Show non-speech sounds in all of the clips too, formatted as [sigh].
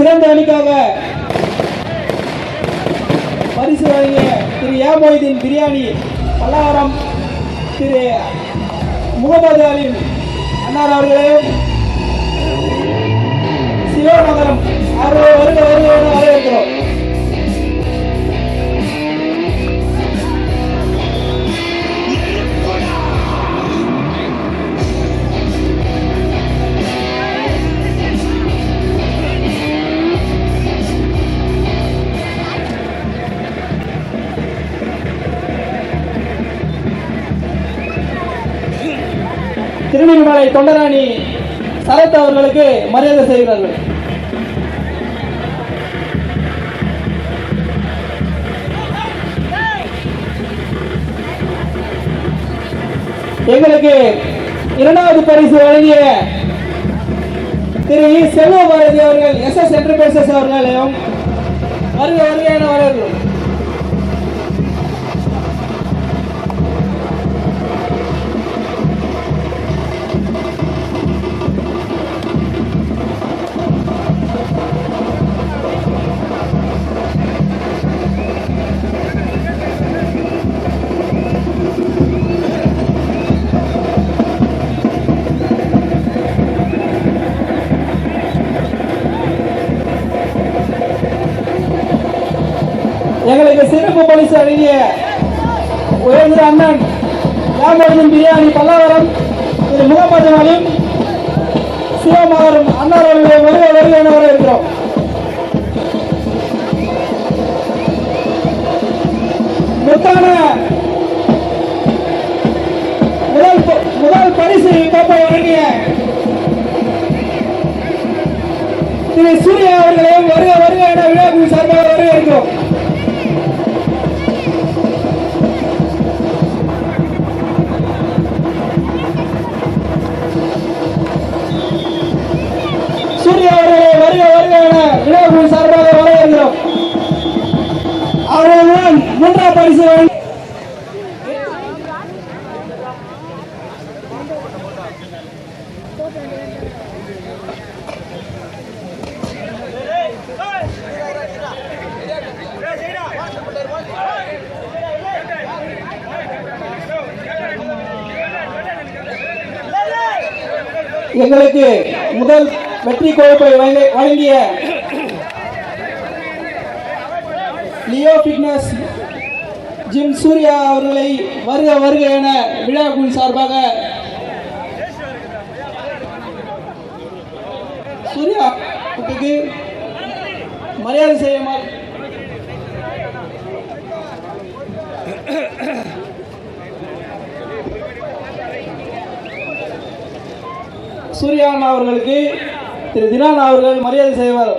சிறந்த அணிக்காக பரிசு வழங்கிய திரு ஏ மொய்தீன் பிரியாணி பல்லாவரம் திரு முகமது அலிம் அன்னார் அவர்களே. சிவநகரம் அவர்கள் வருக வருக வரவேற்கிறோம். திருநெல்வேலி தொண்டராணி சரத் அவர்களுக்கு மரியாதை செய்கிறார்கள். எங்களுக்கு இரண்டாவது பரிசு வழங்கிய திரு செல்வ பாரதி அவர்கள் எஸ் எஸ் என்டர்பிரைசஸ் அவர்களையும் வருக வருக பேச பரிசு உயர்ந்த அண்ணன் ராமலிங்கம் பிரியாணி பல்லாவரம் திரு முகமது அலிம் சிவமகரம் அன்னார் அவர்களை வருக வருக என வரவேற்கிறோம். முத்தான முதல் முதல் பரிசு கோப்பை வழங்கிய திரு சூர்யா அவர்களையும் வருக வருக என விழாக்குழு சார்பாக வரவேற்கிறோம். வருக சார்பாக வரவேற்கிறோம். அவர்கள் மூன்றாம் பரிசு எங்களுக்கு முதல் வெற்றி கோப்பை வழங்கிய லியோ ஃபிட்னஸ் ஜிம் சூர்யா அவர்களை வருக வருக என விழா குழு சார்பாக சூர்யா குட்டிக்கு மரியாதை செய்யுமாறு. சூர்யா அவர்களுக்கு திரு தினான் அவர்கள் மரியாதை செய்வார்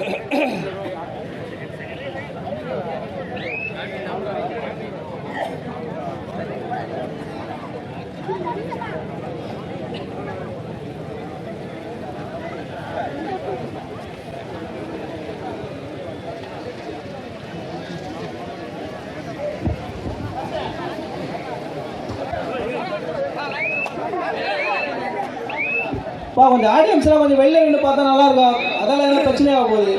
Thank [laughs] you. பா கொஞ்சம் ஆடியன்ஸ்லாம் கொஞ்சம் வெளில நின்று பார்த்தா நல்லா இருக்கும் அதெல்லாம் என்ன பிரச்சனையாக போகுது?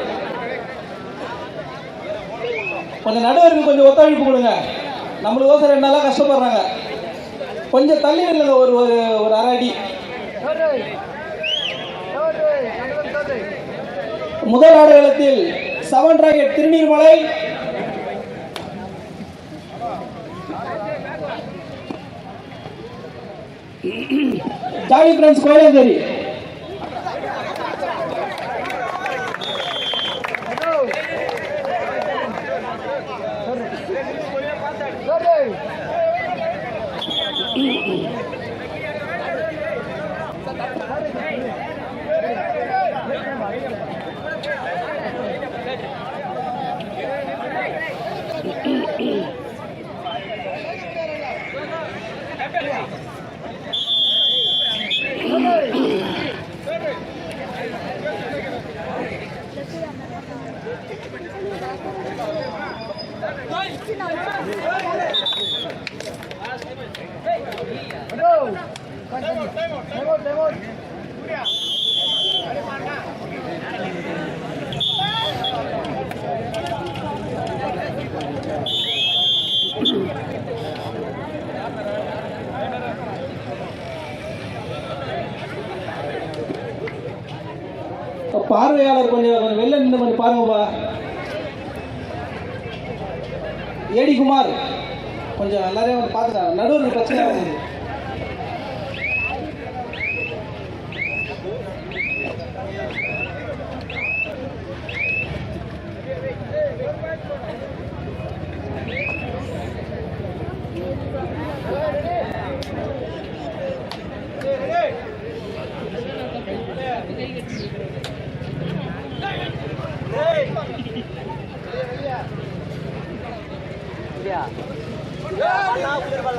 கொஞ்சம் நடுவருக்கு கொஞ்சம் ஒத்துழைப்பு கொடுங்க. நம்மளுக்கோசரம் ரெண்டு நாளாக கஷ்டப்படுறாங்க. கொஞ்சம் தள்ளி நில்லுங்க ஒரு ஒரு ஒரு அரை அடி. முதல் ஆடுகளத்தில் seven rocket Thiruneermalai jolly friends Koyamperi பார்வையாளர் கொஞ்சம் கொஞ்சம் வெளில நின்று கொஞ்சம் பாருங்கப்பா ஏடி குமார். கொஞ்சம் எல்லாரையும் வந்து பார்த்துட்டாங்க நடுவில் பிரச்சனை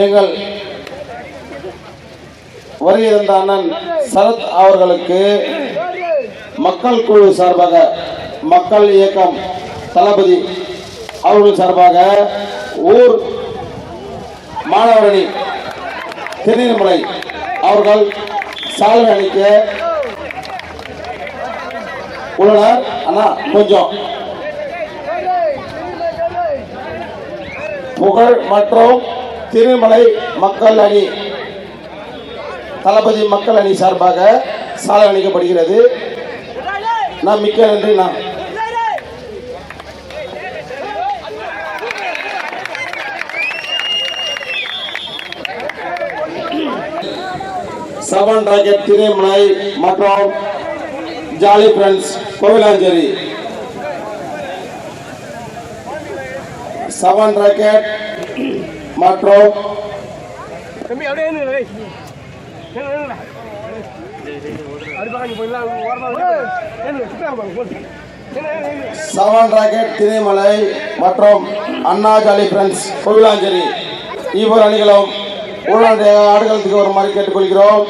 எங்கள் வருகை அண்ணன் சரத் அவர்களுக்கு மக்கள் குழு சார்பாக மக்கள் இயக்கம் தளபதி அவர்கள் சார்பாக ஊர் மாணவரணி திருநீர்மலை அவர்கள் சால்வை அளிக்க உள்ளனர். அண்ணா கொஞ்சம். புகழ் மற்றும் திருமலை மக்கள் அணி தளபதி மக்கள் அணி சார்பாக சாலை அணிக்கப்படுகிறது. நான் மிக்க நன்றி நான் சவன் ராக்கெட் திருமலை மற்றும் jolly friends Kovilancheri seven rocket மற்றும். செவன் ராக்கெட் திரைமலை மற்றும் அண்ணா ஜாலி ஃப்ரெண்ட்ஸ் கோவிலாஞ்சேரி இவ்வாறு அணிகளும் உடனடியாக ஆடுகளத்துக்கு வருமாறு கேட்டுக்கொள்கிறோம்.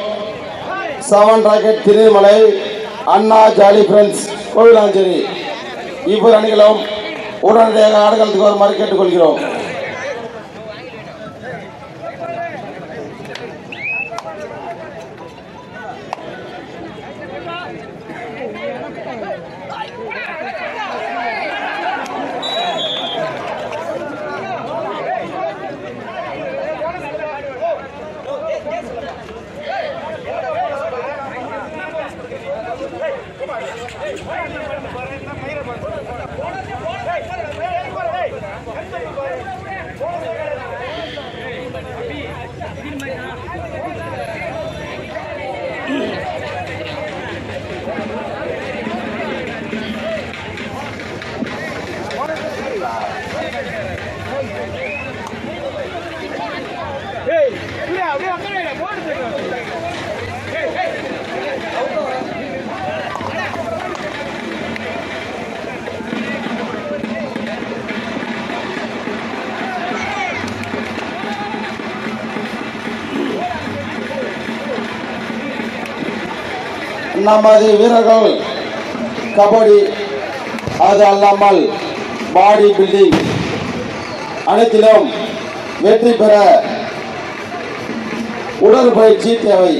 செவன் ராக்கெட் திரைமலை அண்ணா ஜாலி ஃப்ரெண்ட்ஸ் கோவிலாஞ்சேரி இவ்வாறு அணிகளும் உடனடியாக ஆடுகளத்துக்கு வருமாறு கேட்டுக்கொள்கிறோம். நமது வீரர்கள் கபடி அது அல்லாமல் பாடி பில்டிங் அனைத்திலும் வெற்றி பெற உடற்பயிற்சி தேவை.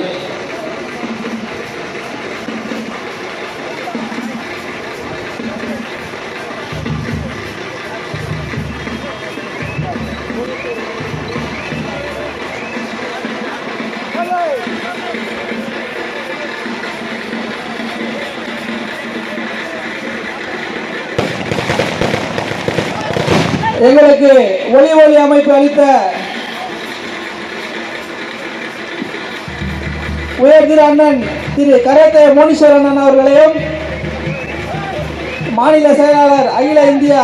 எங்களுக்கு ஒளி ஒளி அமைப்பு அளித்த உயர் திரு அண்ணன் திரு கரேத்தே மோனீஸ்வர் அண்ணன் அவர்களையும் மாநில செயலாளர் அகில இந்தியா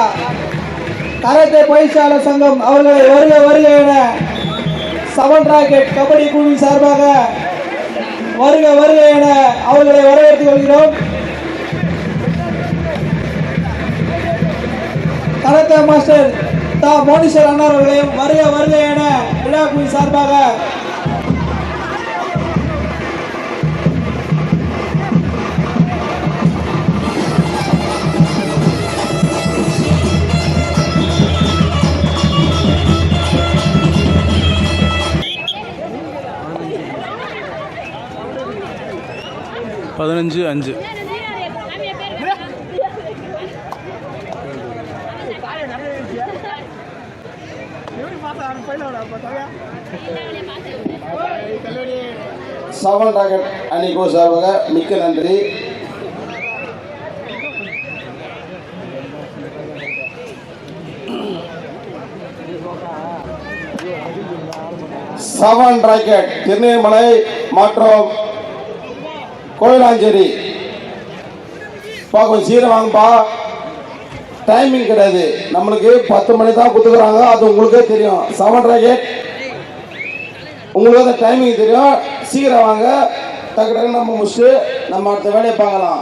கரத்தை பயிற்சியாளர் சங்கம் அவர்களை வருக வருக என சவன் ராக்கெட் கபடி குழுவின் சார்பாக வருக வருக என அவர்களை வரவேற்றுக் கொள்கிறோம். கராத்தே மாஸ்டர் தா மோனீஸ்வர் அண்ணா அவர்களையும் வருக வருக என விழா குழு சார்பாக. பதினஞ்சு அஞ்சு. செவன் ராக்கெட் அணிக்கோ சார்பாக மிக்க நன்றி. செவன் ராக்கெட் திருநெல்மலை மற்றும் கோயிலாஞ்சேரி. பா கொஞ்சம் வாங்கப்பா டைமிங் கிடையாது நம்மளுக்கு பத்து மணி தான் கொடுத்துக்குறாங்க அது உங்களுக்கே தெரியும் செவன் ராக்கெட் உங்களுக்கு அந்த டைமிங் தெரியும் சீக்கிரம் வாங்க டக்கு டக்கு நம்ம முடிச்சுட்டு நம்ம அடுத்த வேலையை பார்க்கலாம்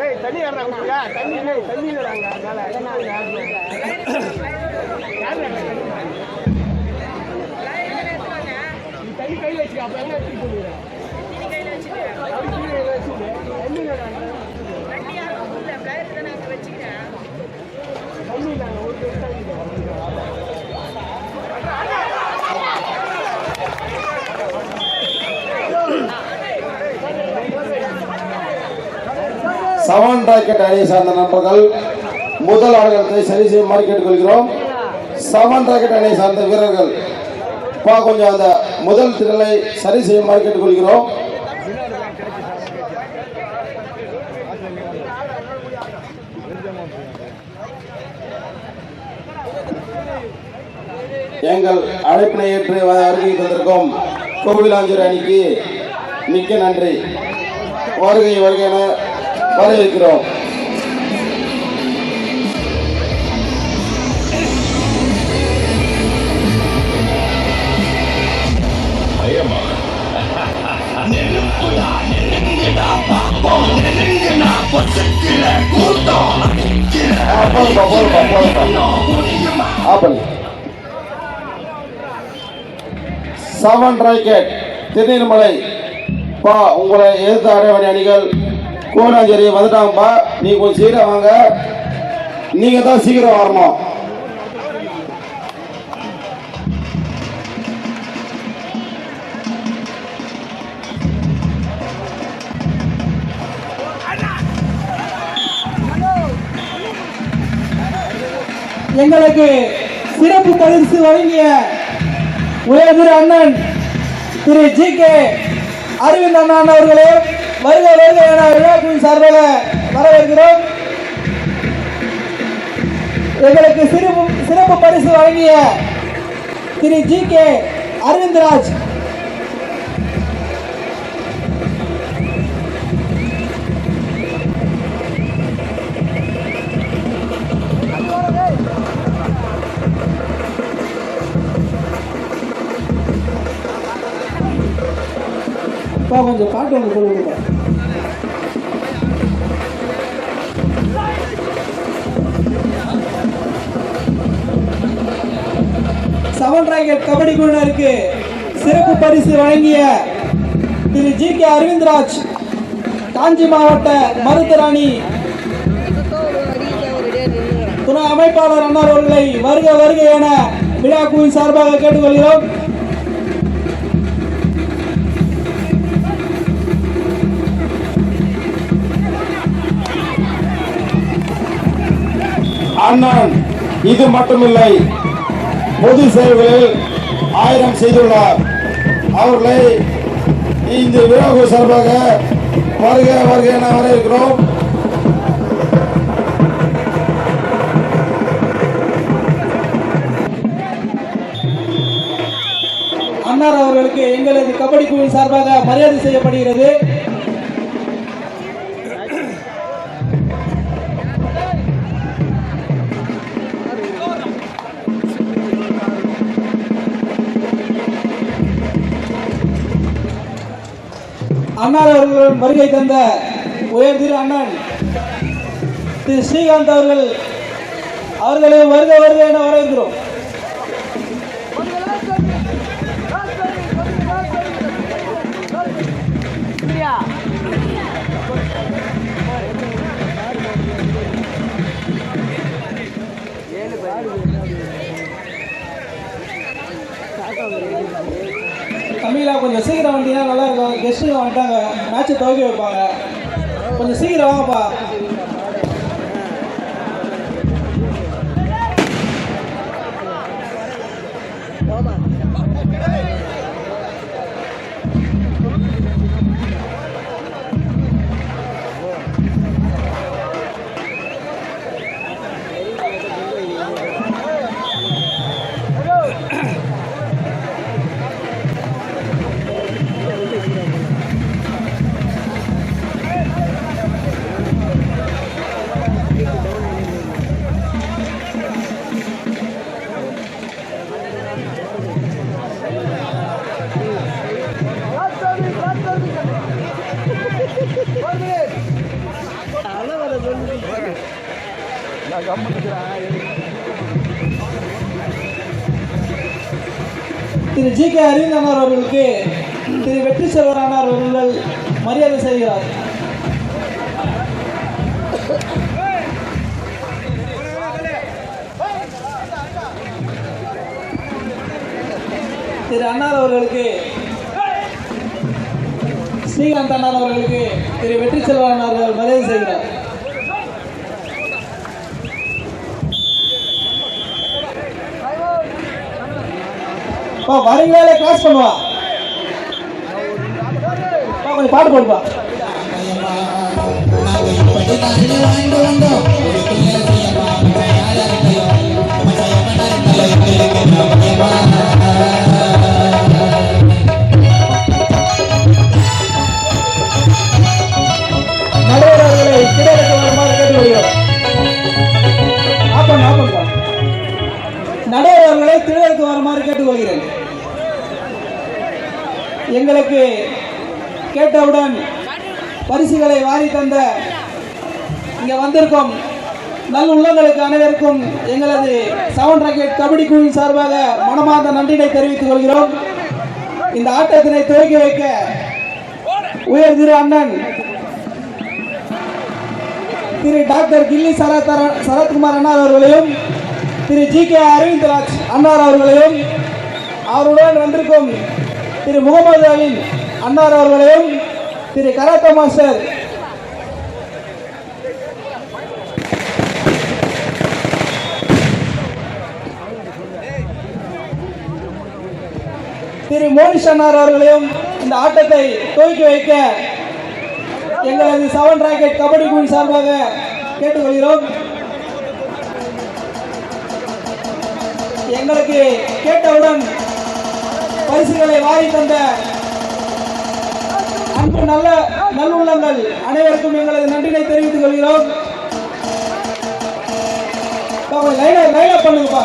டேய் தண்ணி யாரா குடியா தண்ணி டேய் தண்ணி இல்லடாங்க அதனால நீ தண்ணி கையில வச்சுக்க அப்ப என்ன எடுத்து போடுற இல்லடாங்க தண்ணி இல்லடாங்க ஒரு செவன் ராக்கெட் அணியை சார்ந்த நண்பர்கள் முதல் ஆடுகளத்தை சரி செய்யுமாறு கேட்டுக்கொள்கிறோம். செவன் ராக்கெட் அணியை சார்ந்த வீரர்கள் பா கொஞ்சம் அந்த முதல் திரளை சரி செய்யுமாறு கேட்டுக்கொள்கிறோம். எங்கள் அழைப்பினை ஏற்று வருகை தந்திருக்கும் கோவிலாஞ்சூர் அணிக்கு மிக்க நன்றி. வருகை வருகை என வரவேற்கிறோம். ஆ, செவன் ராக்கெட் திருநீர்மலை பா உங்களை எதிர்த்து அடைவணி அணிகள். கோடாஞ்சேரி வந்துட்டாங்கப்பா நீ கொஞ்சம் சீக்கிரம் வாங்க. நீங்க தான் சீக்கிரம் வரணும். எங்களுக்கு சிறப்பு பரிசு வழங்கிய உயர் திரு அண்ணன் திரு ஜி கே அரவிந்த் அண்ணன் அவர்களே வருக வருக என விழாக்குழுவின் சார்பாக வரவேற்கிறோம். எங்களுக்கு சிறப்பு சிறப்பு பரிசு வழங்கிய திரு ஜி கே அரவிந்த்ராஜ். கொஞ்சம் பாட்டு ஒன்று சொல்லுங்க கொடுப்பா கபடி குழுவினருக்கு சிறப்பு பரிசு வழங்கிய திரு ஜி கே அரவிந்த்ராஜ் காஞ்சி மாவட்ட மருத்துவராணி துணை அமைப்பாளர் அண்ணார் அவர்களை வருக வருக என விழா குழுவின் சார்பாக கேட்டுக்கொள்கிறோம். அண்ணன் இது மட்டுமில்லை. பொது சேவைகளில் ஆயிரம் செய்துள்ளார். அவர்களை இந்த விழாவு சார்பாக வருக வருக என வரவேற்கிறோம். அன்னார் அவர்களுக்கு எங்களது கபடி குழு சார்பாக மரியாதை செய்யப்படுகிறது. அன்னார் அவர்களுடன் வருகை தந்த உயர் திரு அண்ணன் திரு ஸ்ரீகாந்த் அவர்கள் அவர்களை வருக வருக என வரவேற்கிறோம். கொஞ்சம் சீக்கிரம் வந்தீங்கன்னா நல்லா இருக்கும். கெஸ்ட்டு வந்துட்டாங்க. மேட்ச்சை துவக்கி வைப்பாங்க. கொஞ்சம் சீக்கிரம் வாங்கப்பா. கே அரவிந்த் அவர்களுக்கு திரு வெற்றி செல்வரானார் அவர்கள் மரியாதை செய்கிறார். திரு அண்ணார் அவர்களுக்கு ஸ்ரீகாந்த் அண்ணார் அவர்களுக்கு திரு வெற்றி செல்வரானார் அவர்கள் மரியாதை செய்கிறார். பா வரீங்களா கிளாஸ் பண்ணுவா? பா கொஞ்சம் பாட்டு போடுப்பா. நடுவர்களை கிடையாது வருமாறு கேட்டுக்கொள்கிறோம் ஆப்பன் ஆப்பன்ப்பா நடுவர் அவர்களை வருமாறு கேட்டுக்கொள்கிறேன் எங்களுக்கு கேட்டவுடன் பரிசுகளை வாரி தந்த இங்க வந்திருக்கும் நல் உள்ளங்களுக்கு அனைவருக்கும் எங்களது சவுண்ட் ராக்கெட் கபடி குழுவின் சார்பாக மனமார்ந்த நன்றினை தெரிவித்துக் கொள்கிறோம். இந்த ஆட்டத்தினை துவக்கி வைக்க உயர் திரு அண்ணன் திரு டாக்டர் கில்லி சரத் சரத்குமார் அண்ணார் அவர்களையும் திரு ஜி கே அரவிந்த்ராஜ் அண்ணார் அவர்களையும் அவருடன் வந்திருக்கும் திரு முகமது அலி அன்னார் அவர்களையும் திரு கராத்தா மாஸ்டர் திரு மோனிஷ் அன்னார் அவர்களையும் இந்த ஆட்டத்தை துவக்கி வைக்க எங்களது செவன் ராக்கெட் கபடி குழு சார்பாக கேட்டுக்கொள்கிறோம். எங்களுக்கு கேட்டவுடன் பரிசுகளை வாரி தந்த அன்பு நல்ல நல்லுள்ளங்கள் அனைவருக்கும் எங்களது நன்றினை தெரிவித்துக் கொள்கிறோம். லைனா லைனா பண்ணுங்கப்பா.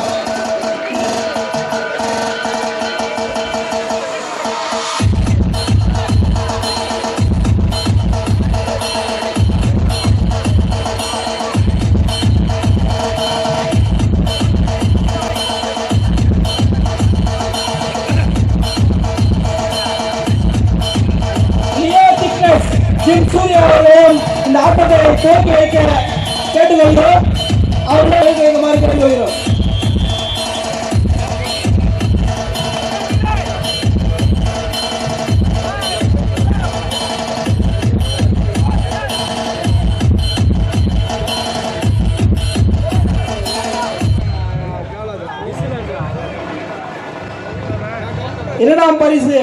ஆட்டத்தை வைக்க. கேட்டுக்கொள்கிறோம் அவர்களுக்கு மாதிரி கேட்டுக்கொள்கிறோம் இரண்டாம் பரிசு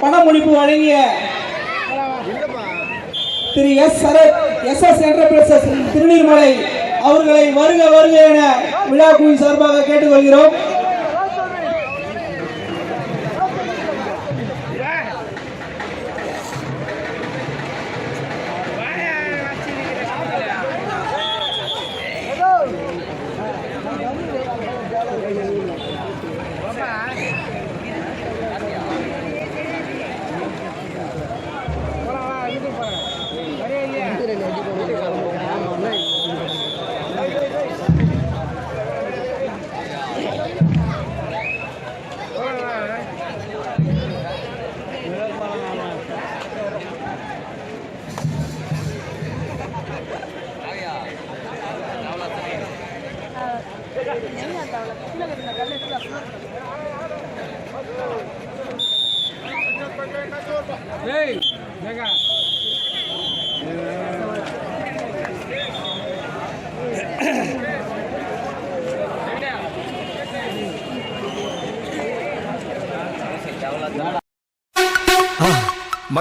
பணமுடிப்பு வழங்கிய Thiru S Sarath S S enterprises Thiruneermalai அவர்களை வருக வருக என விழா குழு சார்பாக கேட்டுக்கொள்கிறோம்.